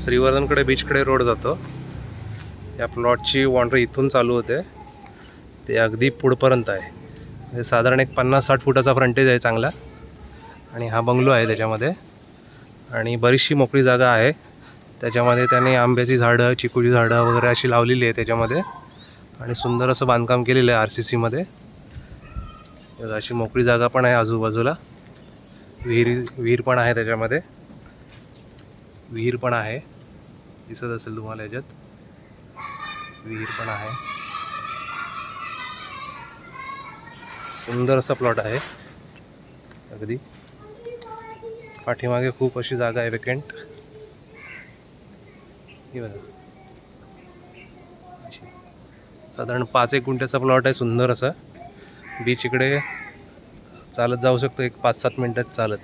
श्रीवर्धनकडे बीचकडे road जातो. या प्लॉटची वॉन्ड्री इथून चालू होते. ते अगदी पुढपर्यंत आहे. म्हणजे साधारण एक पन्नास साठ फुटाचा फ्रंटेज आहे चांगला. आणि हा बंगलो आहे त्याच्यामध्ये. आणि बरीचशी मोकळी जागा आहे. त्याच्यामध्ये त्याने आंब्याची झाडं चिकूची झाडं वगैरे अशी लावलेली आहे त्याच्यामध्ये. आणि सुंदर असं बांधकाम केलेलं आहे आर सी सीमध्ये अशी मोकळी जागा पण आहे आजूबाजूला. विहीर विहीर पण आहे त्याच्यामध्ये. विहीर पण आहे. दिसत असेल तुम्हाला याच्यात. विहीर पण आहे. सुंदर असा प्लॉट आहे. अगदी. पाठीमागे खूप अशी जागा आहे वेकेंट बघा. अशी. साधारण पाच एक गुंठ्याचा प्लॉट आहे सुंदर असा बीच इकडे चालत जाऊ शकतो. एक पाच सात मिनटात चालत.